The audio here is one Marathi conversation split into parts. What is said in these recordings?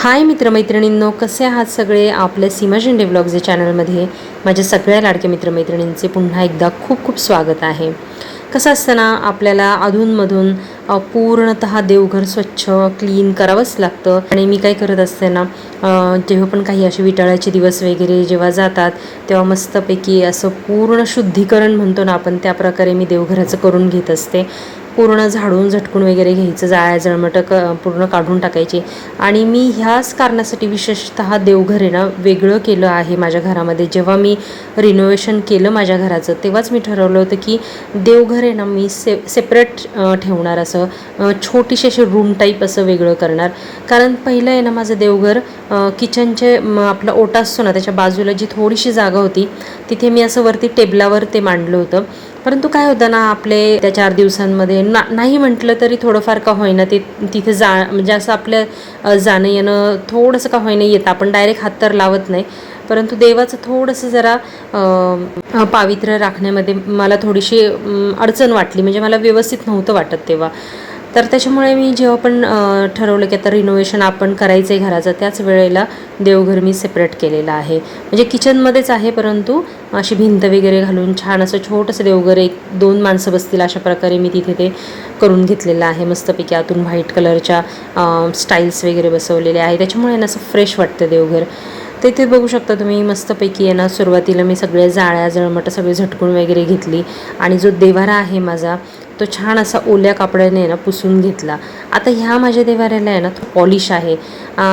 हाय मित्रमैत्रिणींनो कसे आहात सगळे? आपल्या सीमा शिंदे या चॅनलमध्ये माझ्या सगळ्या लाडक्या मित्रमैत्रिणींचे पुन्हा एकदा खूप खूप स्वागत आहे. कसं असताना आपल्याला अधूनमधून पूर्णत पूर्णतः देवघर स्वच्छ क्लीन करावंच लागतं. आणि मी काय करत असते ना जेव्हा पण काही असे विटाळ्याचे दिवस वगैरे जेव्हा जातात तेव्हा मस्तपैकी असं पूर्ण शुद्धीकरण म्हणतो ना आपण त्या प्रकारे मी देवघराचं करून घेत असते. पूर्ण झाडून झटकून वगैरे घ्यायचं जाळ्या जळमटं क पूर्ण काढून टाकायची. आणि मी ह्याच कारणासाठी विशेषतः देवघर आहे ना वेगळं केलं आहे माझ्या घरामध्ये. जेव्हा मी रिनोव्हेशन केलं माझ्या घराचं तेव्हाच मी ठरवलं होतं की देवघर आहे ना मी से सेपरेट ठेवणार असं छोटीशी अशी रूम टाईप असं वेगळं करणार. कारण पहिलं आहे ना माझं देवघर किचनचे आपला ओटा असतो ना त्याच्या बाजूला जी थोडीशी जागा होती तिथे मी असं वरती टेबलावर ते मांडलं होतं. परंतु काय होतं ना आपले त्या चार दिवसांमध्ये ना नाही म्हटलं तरी थोडंफार का होईना ते तिथे जा म्हणजे असं आपल्या जाणं येणं थोडंसं का होईना येतं. आपण डायरेक्ट हात तर लावत नाही. परंतु देवाचं थोडंसं जरा पावित्र्य राखण्यामध्ये मला थोडीशी अडचण वाटली. म्हणजे मला व्यवस्थित नव्हतं वाटत तेव्हा. तर त्याच्यामुळे मी जेव्हा पण ठरवलं की आता रिनोव्हेशन आपण करायचं आहे घराचं त्याच वेळेला देवघर मी सेपरेट केलेलं आहे. म्हणजे किचनमध्येच आहे परंतु अशी भिंत वगैरे घालून छान असं छोटंसं देवघर एक दोन माणसं बसतील अशा प्रकारे मी तिथे ते करून घेतलेलं आहे. मस्तपैकी आतून व्हाईट कलरच्या स्टाईल्स वगैरे बसवलेले आहे. त्याच्यामुळे ना असं फ्रेश वाटतं देवघर. तर इथे बघू शकता तुम्ही मस्तपैकी आहे ना सुरुवातीला मी सगळ्या जाळ्या जळमटं सगळे झटकून वगैरे घेतली. आणि जो देवारा आहे माझा तो छान असा ओल्या कापडाने ना पुसून घेतला. आता ह्या माझ्या देवाऱ्याला आहे ना तो पॉलिश आहे.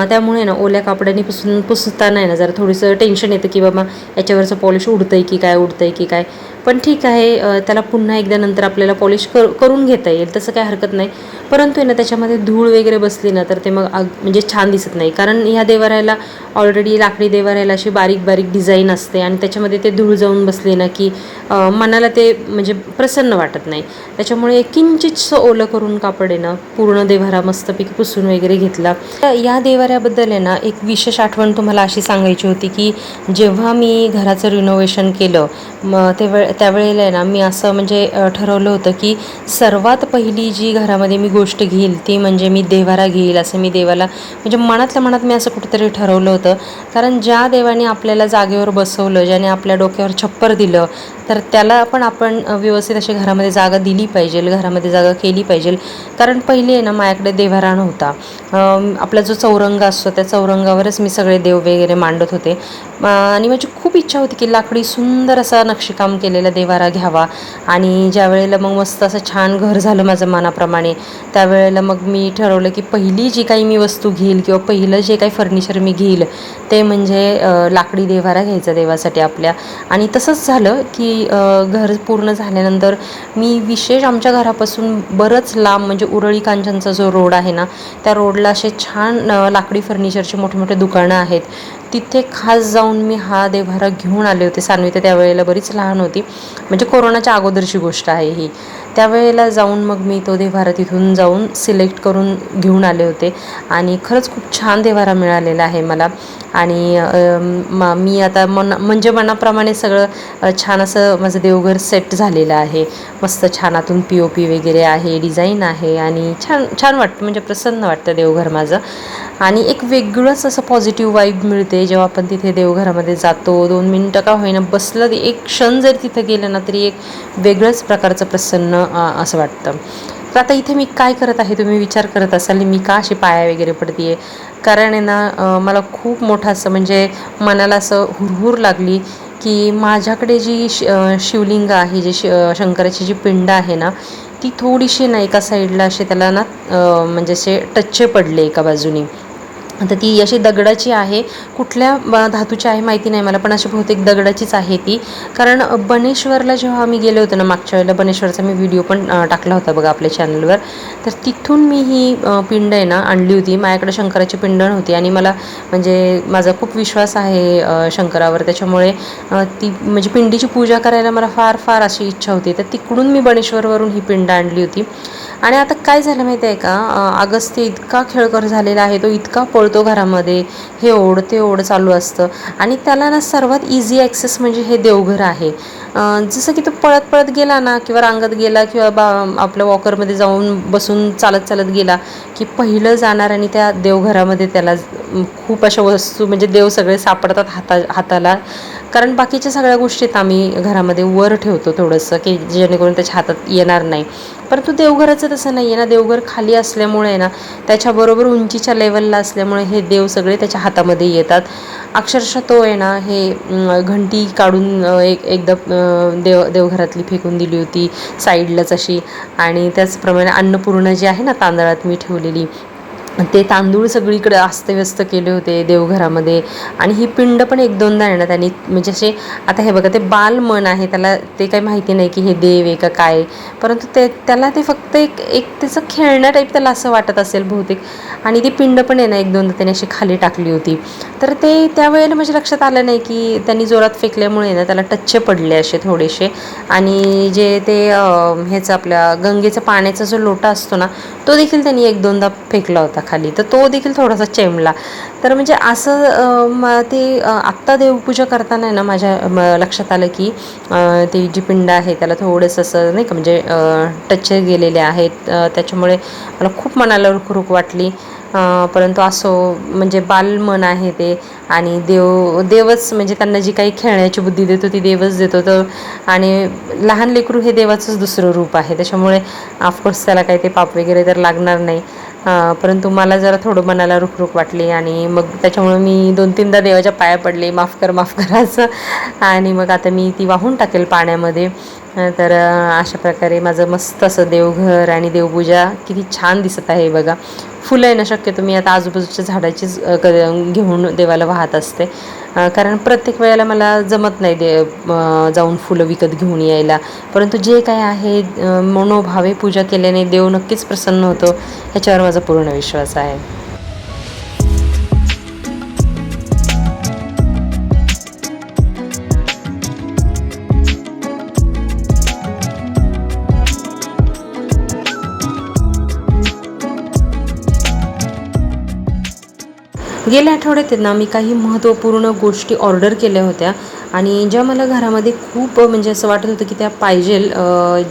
त्यामुळे ना ओल्या कापडाने पुसून पुसताना आहे ना जरा थोडंसं टेन्शन येतं की बाबा याच्यावरचं पॉलिश उडतंय की काय उडतंय की काय. पण ठीक आहे त्याला पुन्हा एकदा नंतर आपल्याला पॉलिश कर करून घेता येईल तसं काही हरकत नाही. परंतु आहे ना त्याच्यामध्ये धूळ वगैरे बसली ना तर ते मग अग म्हणजे छान दिसत नाही. कारण ह्या देवाऱ्याला ऑलरेडी लाकडी देवाऱ्याला अशी बारीक बारीक डिझाईन असते आणि त्याच्यामध्ये ते धूळ जाऊन बसले ना की मनाला ते म्हणजे प्रसन्न वाटत नाही. त्याच्यामुळे किंचितसं ओलं करून कापड आहे ना पूर्ण देवारा मस्तपैकी पुसून वगैरे घेतला. तर या देवाऱ्याबद्दल आहे ना एक विशेष आठवण तुम्हाला अशी सांगायची होती की जेव्हा मी घराचं रिनोव्हेशन केलं मग तेव्हा त्यावेळेला आहे ना मी असं म्हणजे ठरवलं होतं की सर्वात पहिली जी घरामध्ये मी गोष्ट घेईल ती म्हणजे मी देवारा घेईल असं मी देवाला म्हणजे मनातल्या मनात मी असं कुठेतरी ठरवलं होतं. कारण ज्या देवाने आपल्याला जागेवर बसवलं ज्याने आपल्या डोक्यावर छप्पर दिलं तर त्याला पण आपण व्यवस्थित अशी घरामध्ये जागा दिली पाहिजे घरामध्ये जागा केली पाहिजे. कारण पहिले आहे ना माझ्याकडे देवारा नव्हता आपला जो चौरंग असतो त्या चौरंगावरच मी सगळे देव वगैरे मांडत होते. आणि माझी खूप इच्छा होती की लाकडी सुंदर असा नक्षीकाम केलेला देवारा घ्यावा. आणि ज्या वेळेला मग मस्त असं छान घर झालं माझं मनाप्रमाणे त्यावेळेला मग मी ठरवलं की पहिली जी काही मी वस्तू घेईल किंवा पहिलं जे काही फर्निचर मी घेईल ते म्हणजे लाकडी देवारा घ्यायचा देवासाठी आपल्या. आणि तसंच झालं की घर पूर्ण झाल्यानंतर मी विशेष आमच्या घरापासून बरंच लांब म्हणजे उरळी कांचनचा जो रोड आहे ना त्या रोडला असे छान लाकडी फर्निचरचे मोठे मोठे दुकानं आहेत. तिथे खास जाऊन मी हा देवभारा घेऊन आले होते. सानवी तर त्यावेळेला बरीच लहान होती. म्हणजे कोरोनाच्या अगोदरची गोष्ट आहे ही. त्यावेळेला जाऊन मग मी तो देवभारा तिथून जाऊन सिलेक्ट करून घेऊन आले होते. आणि खरंच खूप छान देवारा मिळालेला आहे मला. आणि म- मी आता मन म्हणजे मनाप्रमाणे सगळं छान असं माझं देवघर सेट झालेलं आहे. मस्त छान आतून पी ओ पी वगैरे आहे डिझाईन आहे आणि छान छान वाटतं म्हणजे प्रसन्न वाटतं देवघर माझं. आणि एक वेगळंच असं पॉझिटिव्ह वाईब मिळते जेव्हा आपण तिथे देवघरामध्ये जातो. दोन मिनटं का होईना बसलं एक क्षण जरी तिथं गेलं ना तरी एक वेगळंच प्रकारचं प्रसन्न असं वाटतं. तर आता इथे मी काय करत आहे तुम्ही विचार करत असाल मी का अशी पाया वगैरे पडते कारण आहे ना मला खूप मोठं असं म्हणजे मनाला असं हुरहुर लागली की माझ्याकडे जी शि शिवलिंग आहे जी शि शंकराची जी पिंड आहे ना ती थोडीशी ना एका साईडला असे त्याला ना म्हणजे असे टच्चे पडले एका बाजूनी. आता ती अशी दगडाची आहे. कुठल्या धातूची आहे माहिती नाही मला पण अशी बहुतेक दगडाचीच आहे ती. कारण बनेश्वरला जेव्हा आम्ही गेलो होतो ना मागच्या वेळेला बनेश्वरचा मी व्हिडिओ पण टाकला होता बघा आपल्या चॅनलवर. तर तिथून मी ही पिंड आहे ना आणली होती. माझ्याकडे शंकराची पिंड नव्हती आणि मला म्हणजे माझा खूप विश्वास आहे शंकरावर. त्याच्यामुळे ती म्हणजे पिंडीची पूजा करायला मला फार फार अशी इच्छा होती. तर तिकडून मी बनेश्वरवरून ही पिंड आणली होती. आणि आता काय झालं माहिती आहे का? अगस्त्य इतका खेळकर झालेला आहे तो इतका पळतो घरामध्ये हे ओढ ते ओढ चालू असतं. आणि त्याला ना सर्वात इझी ॲक्सेस म्हणजे हे देवघर आहे. जसं की तो पळत पळत गेला ना किंवा रांगत गेला किंवा बा आपल्या वॉकरमध्ये जाऊन बसून चालत चालत गेला की पहिलं जाणार आणि त्या देवघरामध्ये त्याला खूप अशा वस्तू म्हणजे देव सगळे सापडतात हाता हाताला. कारण बाकीच्या सगळ्या गोष्टीत आम्ही घरामध्ये वर ठेवतो थोडंसं की जेणेकरून त्याच्या हातात येणार नाही. परंतु देवघराचं तसं नाही आहे ना. देवघर खाली असल्यामुळे आहे ना त्याच्याबरोबर उंचीच्या लेवलला असल्यामुळे हे देव सगळे त्याच्या हातामध्ये येतात. अक्षरशः तो आहे ना हे घंटी काढून एक एकदा देव देवघरातली फेकून दिली होती साईडलाच अशी. आणि त्याचप्रमाणे अन्नपूर्ण जी आहे ना तांदळात मी ठेवलेली ते तांदूळ सगळीकडे अस्तव्यस्त केले होते देवघरामध्ये. आणि ही पिंड पण एक दोनदा येणार त्यांनी म्हणजे असे आता हे बघा ते बाल मन आहे त्याला ते काही माहिती नाही की हे देव आहे का काय. परंतु ते त्याला ते फक्त एक एक त्याचं खेळण्या टाईप त्याला असं वाटत असेल बहुतेक. आणि ती पिंड पण आहे ना एक दोनदा त्याने अशी खाली टाकली होती. तर ते त्यावेळेला म्हणजे लक्षात आलं नाही की त्यांनी जोरात फेकल्यामुळे ना त्याला टच्चे पडले असे थोडेसे. आणि जे ते ह्याचं आपल्या गंगेचं पाण्याचा जो लोटा असतो ना तो देखील त्यांनी एक दोनदा फेकला होता खाली. तर तो देखील थोडासा चेमला तर म्हणजे असं म- ते आत्ता देवपूजा करताना आहे ना माझ्या म- लक्षात आलं की ती जी पिंड आहे त्याला थोडंसं असं नाही का म्हणजे टच्चे गेलेले आहेत. त्याच्यामुळे मला खूप मनाला रुखरुख वाटली. परंतु असो म्हणजे बालमन आहे ते आणि देव देवच म्हणजे त्यांना जी काही खेळण्याची बुद्धी देतो ती देवच देतो. तर आणि लहान लेकरू हे देवाचंच दुसरं रूप आहे. त्याच्यामुळे ऑफकोर्स त्याला काही ते पाप वगैरे तर लागणार नाही. परंतु मला जरा थोडं मनाला रुखरुख वाटली आणि मग त्याच्यामुळे मी दोन तीनदा देवाच्या पाया पडले. माफ कर माफ कर असं. आणि मग आता मी ती वाहून टाकेल पाण्यामध्ये. तर अशा प्रकारे माझं मस्त असं देवघर आणि देवपूजा किती छान दिसत आहे बघा. फुलं येणं शक्यतो मी आता आजूबाजूच्या झाडाचीच क- घेऊन देवाला वाहत असते. कारण प्रत्येक वेळेला मला जमत नाही दे जाऊन फुलं विकत घेऊन यायला. परंतु जे काय आहे मनोभावे पूजा केल्याने देव नक्कीच प्रसन्न होतो ह्याच्यावर माझा पूर्ण विश्वास आहे. गेल्या आठवड्यात आहेत ना मी काही महत्त्वपूर्ण गोष्टी ऑर्डर केल्या होत्या. आणि ज्या मला घरामध्ये खूप म्हणजे असं वाटत होतं की त्या पाहिजेल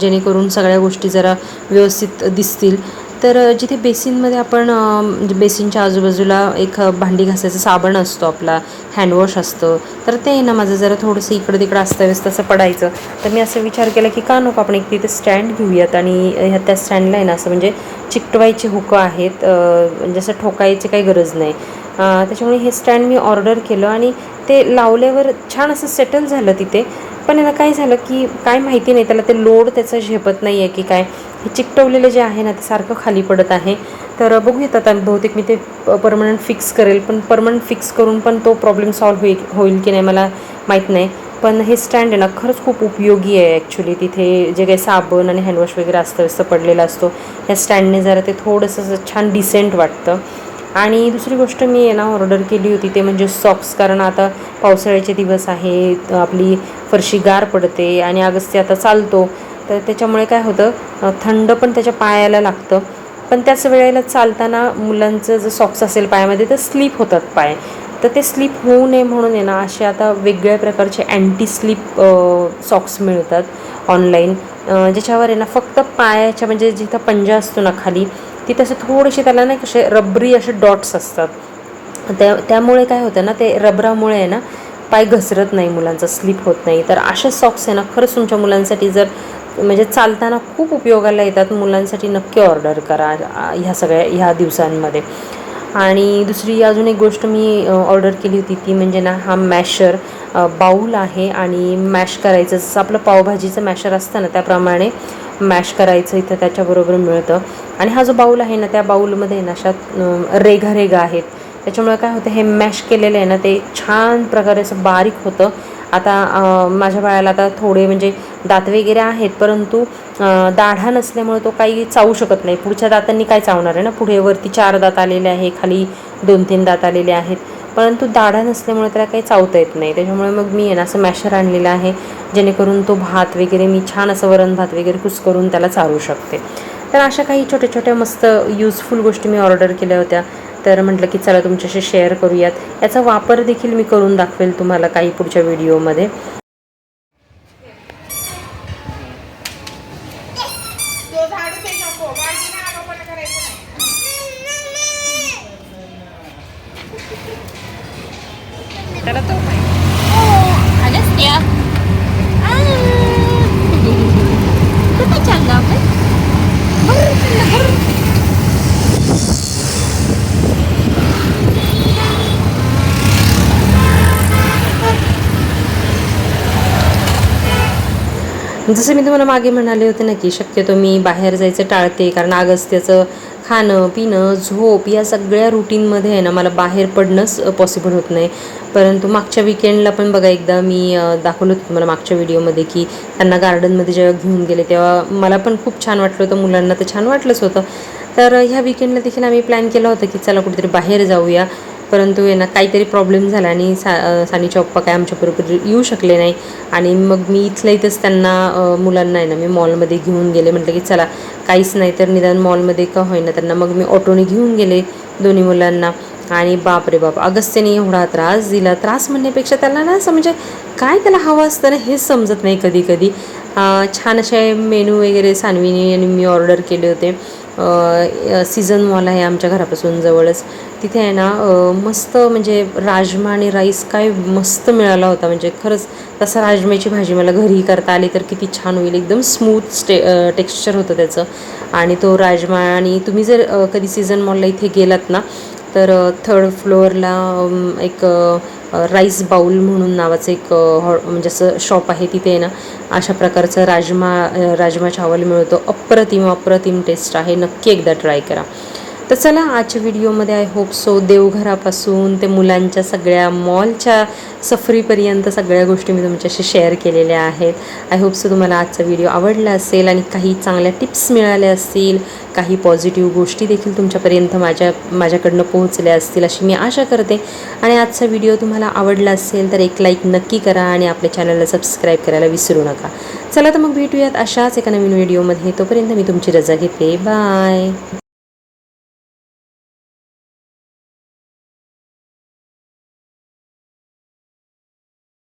जेणेकरून सगळ्या गोष्टी जरा व्यवस्थित दिसतील. तर जिथे बेसिनमध्ये आपण म्हणजे बेसिनच्या आजूबाजूला एक भांडी घासायचा साबण असतो आपला हँडवॉश असतं तर ते आहे ना माझं जरा थोडंसं इकडं तिकडं अस्ताव्यस्त असं पडायचं. तर मी असं विचार केला की का नको आपण एक तिथे स्टँड घेऊयात आणि ह्या त्या स्टँडला आहे ना असं म्हणजे चिकटवायचे हुकं आहेत म्हणजे असं ठोकायची काही गरज नाही. त्याच्यामुळे हे स्टँड मी ऑर्डर केलं आणि ते लावल्यावर छान असं सेटल झालं तिथे. पण याला काय झालं की काय माहिती नाही त्याला ते लोड त्याचं झेपत नाही आहे की काय. हे चिकटवलेलं जे आहे ना ते सारखं खाली पडत आहे. तर बघूयात आता बहुतेक मी ते परमनंट फिक्स करेल पण परमनंट फिक्स करून पण तो प्रॉब्लेम सॉल्व्ह होईल होईल की नाही मला माहीत नाही. पण हे स्टँड आहे ना खरंच खूप उपयोगी आहे ॲक्च्युली तिथे जे काही साबण आणि हँडवॉश वगैरे असतं अस्ताव्यस्त पडलेलं असतो ह्या स्टँडने जरा ते थोडंसं असं छान डिसेंट वाटतं. आणि दुसरी गोष्ट मी आहे ना ऑर्डर केली होती ते म्हणजे सॉक्स कारण आता पावसाळ्याचे दिवस आहेत आपली फरशी गार पडते आणि अगस्ती आता चालतो. तर त्याच्यामुळे काय होतं थंड पण त्याच्या पायाला लागतं. पण त्याच वेळेला चालताना मुलांचं जर सॉक्स असेल पायामध्ये तर स्लीप होतात पाय. तर ते स्लीप होऊ नये म्हणून आहे ना असे आता वेगवेगळ्या प्रकारचे अँटी स्लीप सॉक्स मिळतात ऑनलाईन ज्याच्यावर आहे ना फक्त पायाच्या म्हणजे जिथं पंजा असतो ना खाली ती तसे थोडेसे त्याला नाही कसे रबरी असे डॉट्स असतात. त्या त्यामुळे काय होतं ना ते रबरामुळे आहे ना पाय घसरत नाही मुलांचा स्लिप होत नाही. तर असे सॉक्स आहे ना खरंच तुमच्या मुलांसाठी जर म्हणजे चालताना खूप उपयोगाला येतात. मुलांसाठी नक्की ऑर्डर करा ह्या सगळ्या ह्या दिवसांमध्ये. आणि दुसरी अजून एक गोष्ट मी ऑर्डर केली होती ती म्हणजे ना हा मॅशर बाऊल आहे आणि मॅश करायचं. जसं आपलं पावभाजीचं मॅशर असतं ना त्याप्रमाणे मॅश करायचं इथं त्याच्याबरोबर मिळतं. आणि हा जो बाऊल आहे ना त्या बाऊलमध्ये ना अशा रेघा रेघा आहेत. त्याच्यामुळे काय होतं हे मॅश केलेलं आहे ना ते छान प्रकारे असं बारीक होतं. आता माझ्या बाळाला आता थोडे म्हणजे दात वगैरे आहेत परंतु दाढा नसल्यामुळे तो काही चावू शकत नाही. पुढच्या दातांनी काय चावणार आहे ना? पुढे वरती चार दात आलेले आहे खाली दोन तीन दात आलेले आहेत. परंतु दाढा नसल्यामुळे त्याला काही चावता येत नाही. त्याच्यामुळे मग मी आहे ना असं मॅशर आणलेलं आहे जेणेकरून तो भात वगैरे मी छान असं वरण भात वगैरे कुस्करून त्याला चालू शकते. तर अशा काही छोट्या छोट्या मस्त यूजफुल गोष्टी मी ऑर्डर केल्या होत्या. तर म्हटलं की चला तुमच्याशी शेअर करूयात. याचा वापर देखील मी करून दाखवेल तुम्हाला काही पुढच्या व्हिडिओमध्ये तो झाडू ते नको बाजूने आरोपण करायचं नाही त्याला तो. जसं मी तुम्हाला मागे म्हणाले होते ना की शक्यतो मी बाहेर जायचं टाळते. कारण अगस्त्याचं खाणं पिणं झोप या सगळ्या रुटीनमध्ये आहे ना मला बाहेर पडणंच पॉसिबल होत नाही. परंतु मागच्या विकेंडला पण बघा एकदा मी दाखवलं होतं तुम्हाला मागच्या व्हिडिओमध्ये की त्यांना गार्डनमध्ये जेव्हा घेऊन गेले तेव्हा मला पण खूप छान वाटलं होतं. मुलांना तर छान वाटलंच होतं. तर ह्या विकेंडला देखील आम्ही प्लॅन केला होता की चला कुठेतरी बाहेर जाऊया. परंतु आहे ना काहीतरी प्रॉब्लेम झाला आणि सा सानीच्या पप्पा काय आमच्याबरोबर येऊ शकले नाही. आणि मग मी इथल्या इथंच त्यांना मुलांना आहे ना मी मॉलमध्ये घेऊन गेले. म्हटलं की चला काहीच नाही तर निदान मॉलमध्ये का होईना त्यांना. मग मी ऑटोने घेऊन गेले दोन्ही मुलांना. आणि बाप रे बाप अगस्त्याने एवढा त्रास दिला. त्रास म्हणण्यापेक्षा त्याला ना असं म्हणजे काय त्याला हवं असतं ना हेच समजत नाही कधी कधी छान असे मेनू वगैरे सानवीने आणि मी ऑर्डर केले होते. सीझन मॉल आहे आमच्या घरापासून जवळच. तिथे आहे ना मस्त म्हणजे राजमा आणि राईस काय मस्त मिळाला होता. म्हणजे खरंच तसा राजम्याची भाजी मला घरी करता आली तर किती छान होईल. एकदम स्मूथ स्टे टेक्स्चर होतं त्याचं. आणि तो राजमा आणि तुम्ही जर कधी सीझन मॉलला इथे गेलात ना तर थर्ड फ्लोअरला एक राईस बाऊल म्हणून नावाचं एक हॉ म्हणजे असं शॉप आहे तिथे आहे ना. अशा प्रकारचं राजमा राजमा चावल मिळतो. अप्रतिम अप्रतिम टेस्ट आहे. नक्की एकदा ट्राय करा. तर चला आजच्या व्हिडिओमध्ये आय होप सो देवघरापासून ते मुलांच्या सगळ्या मॉलच्या सफरीपर्यंत सगळ्या गोष्टी मी तुमच्याशी शेअर केलेल्या आहेत. आय होप सो तुम्हाला आजचा व्हिडिओ आवडला असेल आणि काही चांगल्या टिप्स मिळाल्या असतील काही पॉझिटिव्ह गोष्टी देखील तुमच्यापर्यंत माझ्या माझ्याकडनं पोहोचल्या असतील अशी मी आशा करते. आणि आजचा व्हिडिओ तुम्हाला आवडला असेल तर एक लाईक नक्की करा आणि आपल्या चॅनलला सबस्क्राईब करायला विसरू नका. चला तर मग भेटूयात अशाच एका नवीन व्हिडिओमध्ये तोपर्यंत मी तुमची रजा घेते. बाय